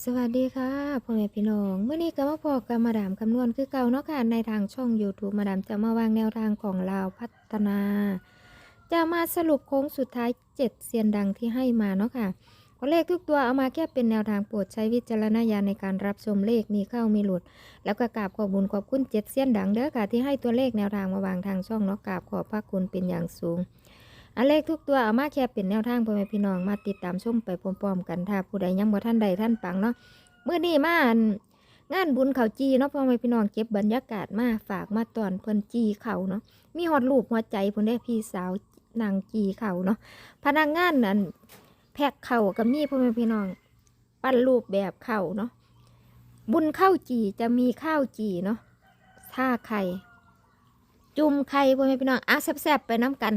สวัสดีค่ะพ่อแม่พี่น้องเมื่อนี้ก็มาพอกับมาดามคำนวณคือเก่าเนาะค่ะในทางช่อง YouTube มาดามจะมาวางแนวทางของลาวพัฒนา จะมาสรุปโค้งสุดท้ายเจ็ดเซียนดังที่ให้มาเนาะค่ะตัวเลขทุกตัวเอามาแค่เป็นแนวทางโปรดใช้วิจารณญาณในการรับชมเลขมีเข้ามีหลุด แล้วก็กราบขอบบุญขอบคุณเจ็ดเซียนดังเด้อค่ะที่ให้ตัวเลขแนวทางมาวางทางช่องเนาะกราบขอบพระคุณเป็นอย่างสูง อันเลขทุกตัวเอามาแค่เป็นแนวทางพ่อแม่พี่น้องมาติดตามชมไปพร้อมๆกันถ้าผู้ใดยังบ่ท่านใดท่านปังเนาะเมื่อนี้มานงานบุญเขาจีเนาะพ่อแม่พี่น้องเก็บบรรยากาศมาฝากมาตอนเพิ่นจีเขาเนาะมีฮอดรูปหัวใจเพิ่นได้พี่สาวนางจีเขาเนาะพนักงานนั่นแพ็กเข่ากับมีพ่อแม่พี่น้อง ปั้นรูปแบบเข่าเนาะบุญข้าวจีจะมีข้าวจีเนาะท่าไข่จุ่มไข่พ่อแม่พี่น้องอะแซ่บๆไปน้ำกัน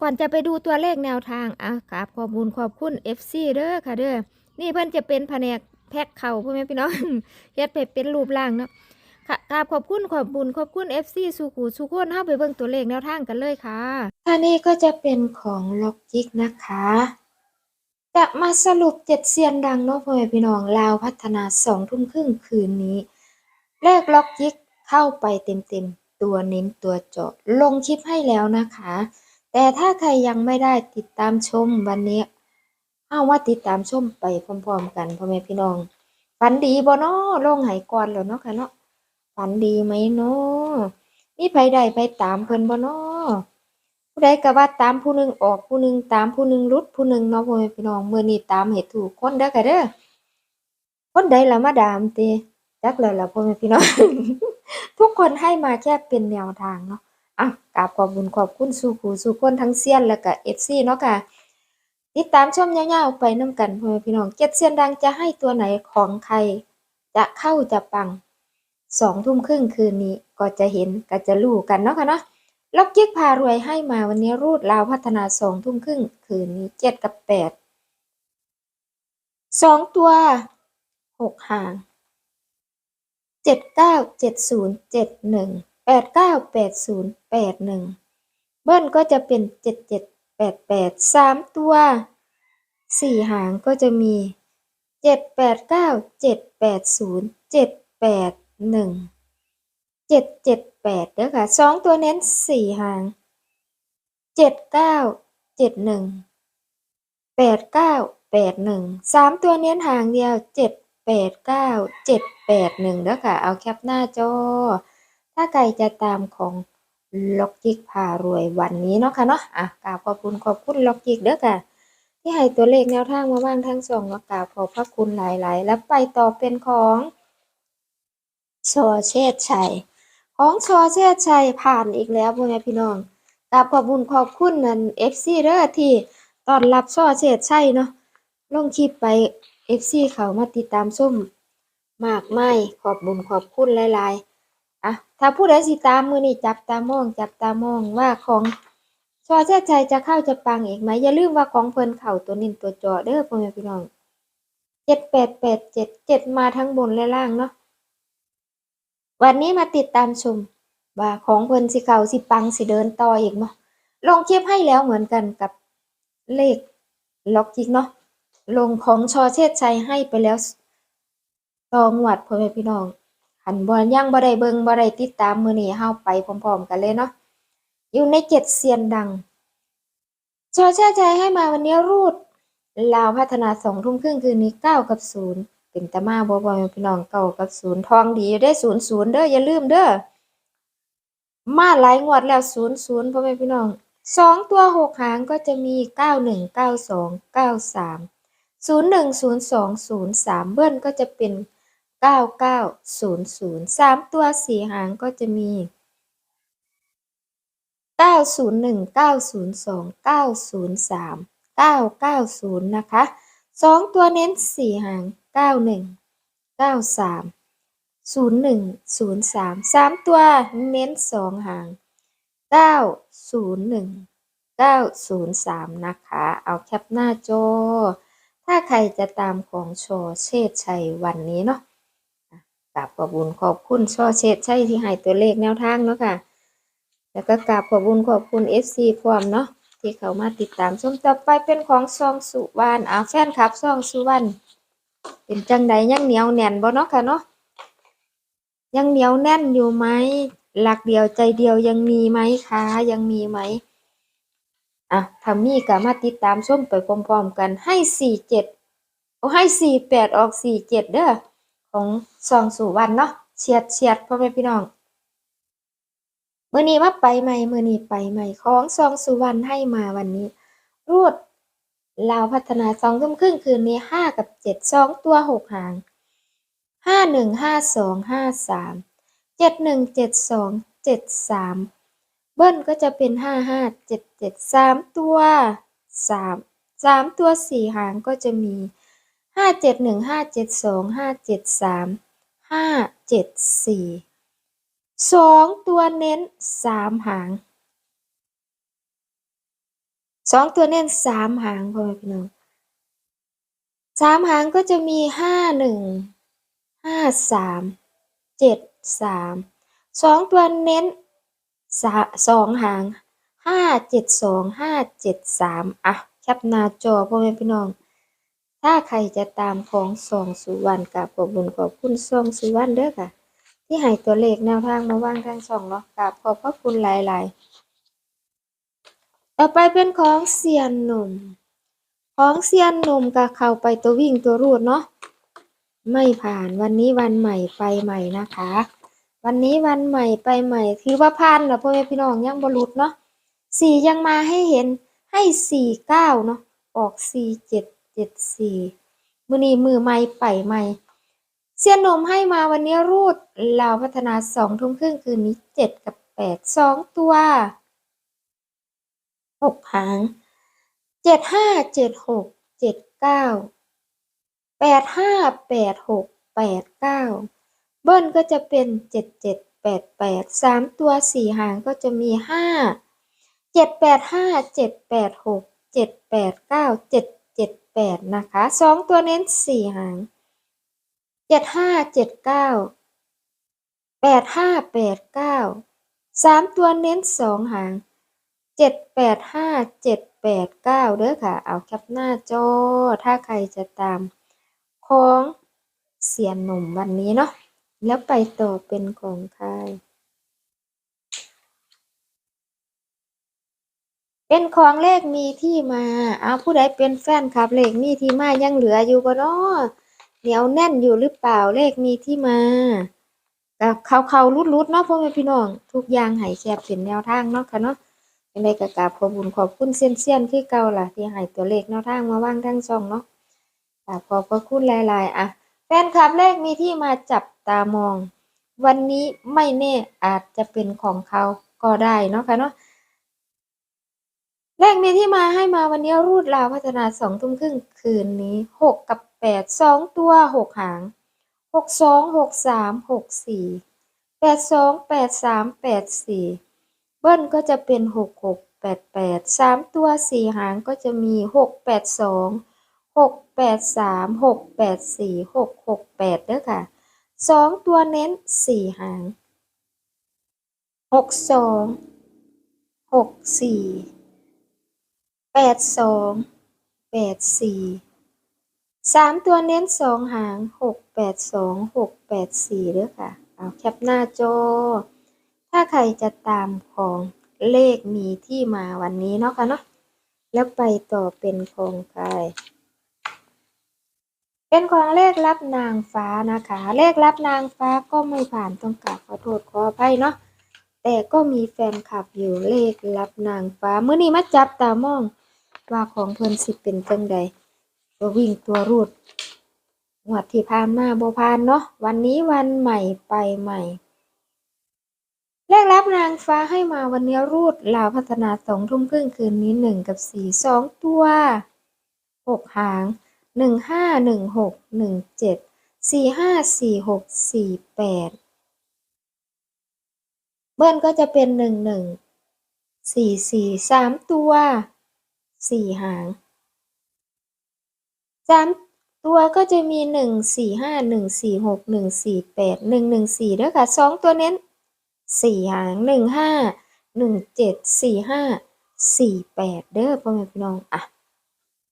ก่อนจะไปดูตัวเลขแนวทางอะกราบขอบคุญขอบคุณ FC เด้อค่ะเด้อนี่เพิ่อนจะเป็นแผนกแพ็คเข่าพ่อแม่พี่น้องเฮ็ดไปเป็นรูปร่างเนาะค่ะกราบขอบคุณขอบบุญขอบคุณ FC สุขูสุขคนเฮาไปเบิ่งตัวเลขแนวทางกันเลยค่ะอันนี้ก็จะเป็นของล็อกจิกนะคะ จะมาสรุปเจ็ดเซียนดังเนาะพ่อแม่พี่น้องลาวพัฒนาสองทุ่มครึ่งคืนนี้ เลขล็อกจิกเข้าไปเต็มๆตัวเน้นตัวเจาะลงคลิปให้แล้วนะคะ แต่ถ้าใครยังไม่ได้ติดตามชมวันนี้เอาว่าติดตามชมไปพร้อมๆกันพ่อแม่พี่น้องฝันดีบ่เนาะลงหายก่อนแล้วเนาะค่ะเนาะฝันดีไหมเนาะมีไผใดไปตามเพิ่นบ่เนาะผู้ใดก็ว่าตามผู้หนึงออกผู้หนึงตามผู้หนึงหลุดผู้หนึงเนาะพ่อแม่พี่น้องเมื้อนี้ตามให้ถูกคนเด้อค่ะเด้อคนใดละมาดามเตจักแล้วล่ะพ่อแม่พี่น้องทุกคนให้มาแค่เป็นแนวทางเนาะ อะกราบขอบคุญขอบคุณสู่ผู้สู่คนทั้งเซียนแล้วก็ FC เนาะค่ะ ติดตามชมยาวๆไปนํกันพ่อพี่น้องเจ็ดเซียนดังจะให้ตัวไหนของใคร จะเข้าจะปังสองทุ่มครึ่งคืนนี้ก็จะเห็นก็จะรู้กันเนาะค่ะเนาะล็อกยิกพารวยให้มาวันนี้รูดลาวพัฒนาสองทุ่มครึ่งคืนนี้เจ็ดกับแปดสองตัวหกหางเจ็ดเก้าเจ็ดศูนย์เจ็ดหนึ่ง แปดเก้าแปดศูนย์แปดหนึ่งเบิ้ลก็จะเป็นเจ็ดเจ็ดแปดแปดสามตัวสี่หางก็จะมีเจ็ดแปดเก้าเจ็ดแปดศูนย์เจ็ดแปดหนึ่งเจ็ดเจ็ดแปดเด้อค่ะสองตัวเน้นสี่หางเจ็ดเก้าเจ็ดหนึ่งแปดเก้าแปดหนึ่งสามตัวเน้นหางเดียวเจ็ดแปดเก้าเจ็ดแปดหนึ่งเด้อค่ะ เอาแคปหน้าจอ ถ้าใครจะตามของล็อกจิกพารวยวันนี้เนาะค่ะเนาะอะกราบขอบคุณขอบคุณล็อกจิกเด้อค่ะ ที่ให้ตัวเลขแนวทางมาบ้างทั้งสองก็กราบขอบพระคุณหลาย ๆ แล้วไปต่อเป็นของชอเชษชัย ของชอเชษชัยผ่านอีกแล้วพ่อแม่พี่น้องกราบขอบคุณขอบคุณนั่น FC เด้อที่ต้อนรับชอเชษชัยเนาะลงคลิปไป FC เขามาติดตามส้มมากมายขอบบุญขอบคุณหลาย ๆ ถ้าผู้ใดสิตามมือนี่จับตามอง จับตามองว่าของชอเชษชัยจะเข้าจะปังอีกไหมอย่าลืมว่าของเพิ่นเข่าตัวนินตัวจอเด้อพ่อแม่พี่น้องเจ็ดแปดแปดเจ็ดเจ็ดมาทั้งบนและล่างเนาะวันนี้มาติดตามชมว่าของเพิ่นสิเข่าสิปังสิเดินต่ออีกเนาะลงคลิปให้แล้วเหมือนกันกับเลขล็อกจิกเนาะลงของชอเชษชัยให้ไปแล้วสองหวัดพ่อแม่พี่น้อง หันบ่ยังบ่ได้เบิงบ่ได้ติดตามมือนี้เฮาไปพร้อมๆกันเลยเนาะอยู่ในเจ็ดเซียนดังชอชาใจให้มาวันนี้รูด ลาวพัฒนาสองทุ่มครึ่งคืนนี้เก้ากับศูนย์เป็นตะมาบ่บ่พี่น้องเก้ากับศูนย์ทองดีได้ศูนย์ศูนย์เด้ออย่าลืมเด้อมาหลายงวดแล้วศูนย์ศูนย์พ่อแม่พี่น้องสองตัวหกหางก็จะมีเก้าหนึ่งเก้าสองเก้าสามศูนย์หนึ่งศูนย์สองศูนย์สามเบิ้ลก็จะเป็น เก้าเก้าศูนย์ศูนย์สามตัวสี่หางก็จะมีเก้าศูนย์หนึ่งเก้าศูนย์สองเก้าศูนย์สามเก้าเก้าศูนย์นะคะสองตัวเน้นสี่หางเก้าหนึ่งเก้าสามศูนย์หนึ่งศูนย์สามสามตัวเน้นสองหางเก้าศูนย์หนึ่งเก้าศูนย์สามนะคะ เอาแคปหน้าจอถ้าใครจะตามของโชเชษชัยวันนี้เนาะ บขอบคุญขอบคุณช่อเชษใช่ที่ให้ตัวเลขแนวทางเนาะค่ะ แล้วก็กราบขอบคุญขอบคุณ FC พร้อมเนาะที่เขามาติดตามชมต่อไปเป็นของซองสุวรรณอาแฟนคลับซองสุวรรณเป็นจังใดยังเหนียวแน่นบ่เนาะค่ะเนาะยังเหนียวแน่นอยู่ไหมหลักเดียวใจเดียวยังมีไหมคะยังมีไหมอะถ้ามีก็มาติดตามชมไปพร้อมๆกันให้สี่เจ็ดโอ้ให้สี่แปดออกสี่เจ็ดเด้อ ของซองสู่วันเนาะเฉียดเฉียดพ่อแม่พี่น้องมื้อนี้มาไปใหม่มื้อนี้ไปใหม่ของซองสุวรรณให้มาวันนี้ รูดลาวพัฒนาสองทุ่มครึ่งคืนนี้ห้ากับเจ็ดสองตัวหกหางห้าหนึ่งห้าสองห้าสามเจ็ดหนึ่งเจ็ดสองเจ็ดสามเบิ้ลก็จะเป็นห้าห้าเจ็ดเจ็ดสามตัวสามสามตัวสี่หางก็จะมี ห้าเจ็ดหนึ่งห้าเจ็ดสองห้าเจ็ดสามห้าเจ็ดสี่สองตัวเน้นสามหางสองตัวเน้นสามหางพ่อแม่พี่น้องสามหางก็จะมีห้าหนึ่งห้าสามเจ็ดสามสองตัวเน้นสสองหางห้าเจ็ดสองห้าเจ็ดสามอะแคปหน้าจอพ่อแม่พี่น้อง ถ้าใครจะตามของสองสุวรรณกับขอบุญขอบคุณสองสุวรรณเด้อค่ะ ที่ให้ตัวเลขแนวทางมาว่างทางช่องเนาะกับขอบพระคุณหลาย ๆ ต่อไปเป็นของเซียนหนุ่ม ของเซียนหนุ่มก็เข้าไปตัววิ่งตัวรูดเนาะไม่ผ่านวันนี้วันใหม่ไปใหม่นะคะ วันนี้วันใหม่ไปใหม่ถือว่าผ่านแล้วพ่อแม่พี่น้องยังบรุษเนาะสี่ยังมาให้เห็นให้สี่เก้าเนาะออกสี่เจ็ด จ็ดสี่มือนี้มือใหม่ไปใหม่เซียนนมให้มาวันนี้รูดลาวพัฒนาสองทุ่มครึ่งคืนนี้เจ็ดกับแปดสองตัวหกหางเจ็ดห้าเจ็ดหกเจ็ดเก้าแปดห้าแปดหกแปดเก้าเบิ้ลก็จะเป็นเจ็ดเจ็ดแปดแปดสามตัวสี่หางก็จะมีห้าเจ็ดแปดห้าเจ็ดแปดหกเจ็ดแปดเก้าเจ็ด เจ็ดแปดนะคะสองตัวเน้นสี่หางเจ็ดห้าเจ็ดเก้าแปดห้าแปดเก้าสามตัวเน้นสองหางเจ็ดแปดห้าเจ็ดแปดเก้าเด้อค่ะ เอาแคปหน้าจอ ถ้าใครจะตามของเสียนหนุ่มวันนี้เนาะแล้วไปต่อเป็นของใคร เป็นของเลขมีที่มา เอาผู้ใดเป็นแฟนคลับเลขมีที่มายังเหลืออยู่บ่เนาะเหนียวแน่นอยู่หรือเปล่าเลขมีที่มากับเขาเขารุดรุดเนาะพ่อแม่พี่น้อง ทุกอย่างให้แคบเป็นแนวทางเนาะค่ะเนาะยังไงก็กาบขอบคุณขอบคุณเซียนเซียนๆคือเก่าล่ะ ที่ให้ตัวเลขแนวทางมาว่างทั้งช่องเนาะกราบขอบพระคุณหลาย ๆ อะแฟนคลับเลขมีที่มาจับตามอง วันนี้ไม่แน่อาจจะเป็นของเขาก็ได้เนาะค่ะเนาะ เลขมีที่มาให้มาวันนี้รูดลาวพัฒนาสองทุ่มครึ่งคืนนี้หกกับแปดสองตัวหกหางหกสองหกสามหกสี่แปดสองแปดสามแปดสี่เบิ้ลก็จะเป็นหกหกแปดแปดสามตัวสี่หางก็จะมีหกแปดสองหกแปดสามหกแปดสี่หกหกแปดเด้อค่ะสองตัวเน้นสี่หางหกสองหกสี่ แปดสองแปดสี่สามตัวเน้นสองหางหกแปดสองหกแปดสี่เด้อค่ะ เอาแคปหน้าจอ ถ้าใครจะตามของเลขมีที่มาวันนี้เนาะค่ะเนาะ แล้วไปต่อเป็นของใคร เป็นของเลขรับนางฟ้านะคะ เลขรับนางฟ้าก็ไม่ผ่านต้องกราบขอโทษขออภัยเนาะ แต่ก็มีแฟนคลับอยู่เลขรับนางฟ้าเมื่อนี้มาจับตามอง ว่าของเพิ่นสิเป็นจังใดตัววิ่งตัวรูดงวดที่ผ่านมาโบ่ผ่านเนาะวันนี้วันใหม่ไปใหม่ เลขรับนางฟ้าให้มาวันนี้รูดลาวพัฒนาสองทุ่มครึ่งคืนนี้หนึ่งกับสี่สองตัวหกหางหนึ่งห้าหนึ่งหกหนึ่งเจ็ดสี่ห้าสี่หกสี่แปด เบิ้ลก็จะเป็นหนึ่งหนึ่งสี่สี่สามตัวสี่หางสามตัวก็จะมีหนึ่งสี่ห้าหนึ่งสี่หกหนึ่งสี่แปดหนึ่งหนึ่งสี่ด้วยค่ะสองตัวเน้นสี่หางหนึ่งห้าหนึ่งเจ็ดสี่ห้าสี่แปดเด้อพ่อแม่พี่น้องอะ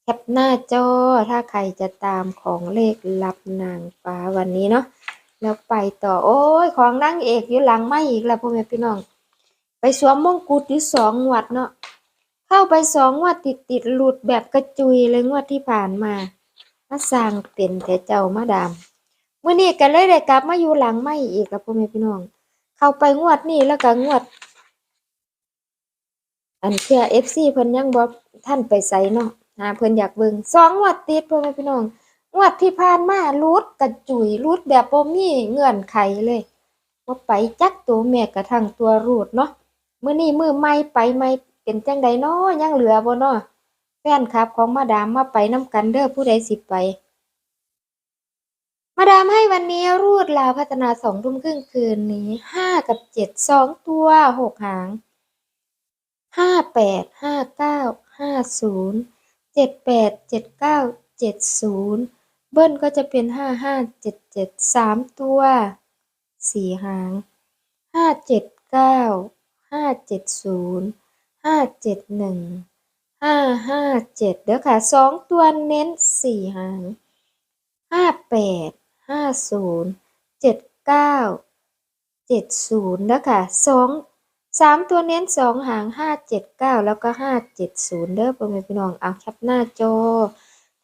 แคแคปหน้าจอถ้าใครจะตามของเลขลับนางฟ้าวันนี้เนาะ แล้วไปต่อ โอ้ย ของนางเอกอยู่หลังไม่อีกแล้วพ่อแม่พี่น้อง ไปสวมมงกุฎอยู่สองงวัดเนาะเข้าไปสองงวัดติดติดหลุดแบบกระจุยเลยงวดที่ผ่านมามาสร้างเป็นแต่เจ้ามาดามเมื่อนี้ก็เลยได้กลับมาอยู่หลังไม่อีกแล้วพ่อแม่พี่น้อง เข้าไปงวดนี้แล้วก็งวด อันเชื่อ FC เพิ่นยังบ่ท่านไปไสเนาะหาเพิ่นอยากเบิ่งสองงวดติดพ่อแม่พี่น้อง งวดที่ผ่านมารูดกระจุยรูดแบบบ่มีเงื่อนไขเลยบ่ไปจักตัวแม้กระทั่งตัวรูดเนาะมื้อนี้มือใหม่ไปใหม่เป็นจังใดเน้อยังเหลือบ่เนาะแฟนคลับของมาดามมาไปนํกันเด้อผู้ใดสิไป มาดามให้วันนี้รูดลาวพัฒนาสองทุ่มครึ่งคืนนี้ห้ากับเจ็ดสองตัวหกหางห้าแปดห้าเก้าห้าศูนย์เจ็ดแปดเจ็ดเก้าเจ็ดศูนย์ บิ้ลก็จะเป็นห้าห้าเจ็ดเจ็ดสามตัวสี่หางห้าเจ็ดเก้าห้าเจ็ดศูนย์ห้าเจ็ดหนึ่งห้าห้าเจ็ดเด้อค่ะสองตัวเน้นสี่หางห้าแปดห้าศูนย์เจ็ดเก้าเจ็ดศูนย์เด้อค่ะสองสามตัวเน้นสองหางห้าเจ็ดเก้าแล้วก็ห้าเจ็ดศูนย์เด้อพ่อแม่พี่น้องเอาแคปหน้าจอ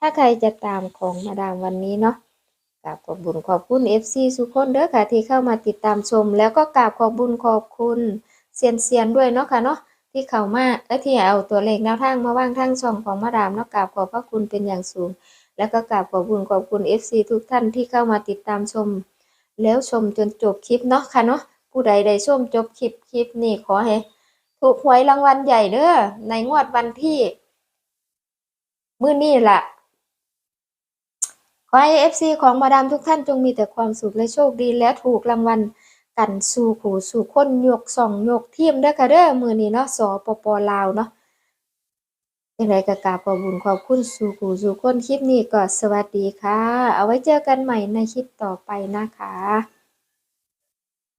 ถ้าใครจะตามของมาดามวันนี้เนาะกราบขอบบุญขอบคุณ FC สุกคนเด้อค่ะที่เข้ามาติดตามชม แล้วก็กราบขอบบุญขอบคุณเซียนเซียนด้วยเนาะค่ะเนาะที่เข้ามาเอ้ที่เอาตัวเลขแนวทางมาว่างทางช่องของมาดามเนาะกราบขอบพระคุณเป็นอย่างสูง แล้วก็กราบขอบบุญขอบคุณ FC ทุกท่านที่เข้ามาติดตามชม แล้วชมจนจบคลิปเนาะค่ะเนาะผู้ใดได้ชมจบคลิปคลิปนี้ขอให้ถูกหวยรางวัลใหญ่เด้อในงวดวันที่ มื้อนี้ล่ะ ขอให้เอฟซีของมาดามทุกท่านจงมีแต่ความสุขและโชคดีและถูกรางวัลกันสู่ขู่สู่คนยกสองยกเทียมเด้อค่ะเด้อมือนี้เนาะสปปลาวเนาะยังไงก็กราบขอบคุญขอบคุณสู่ขู่สู่คนคลิปนี้ก็สวัสดีค่ะ เอาไว้เจอกันใหม่ในคลิปต่อไปนะคะ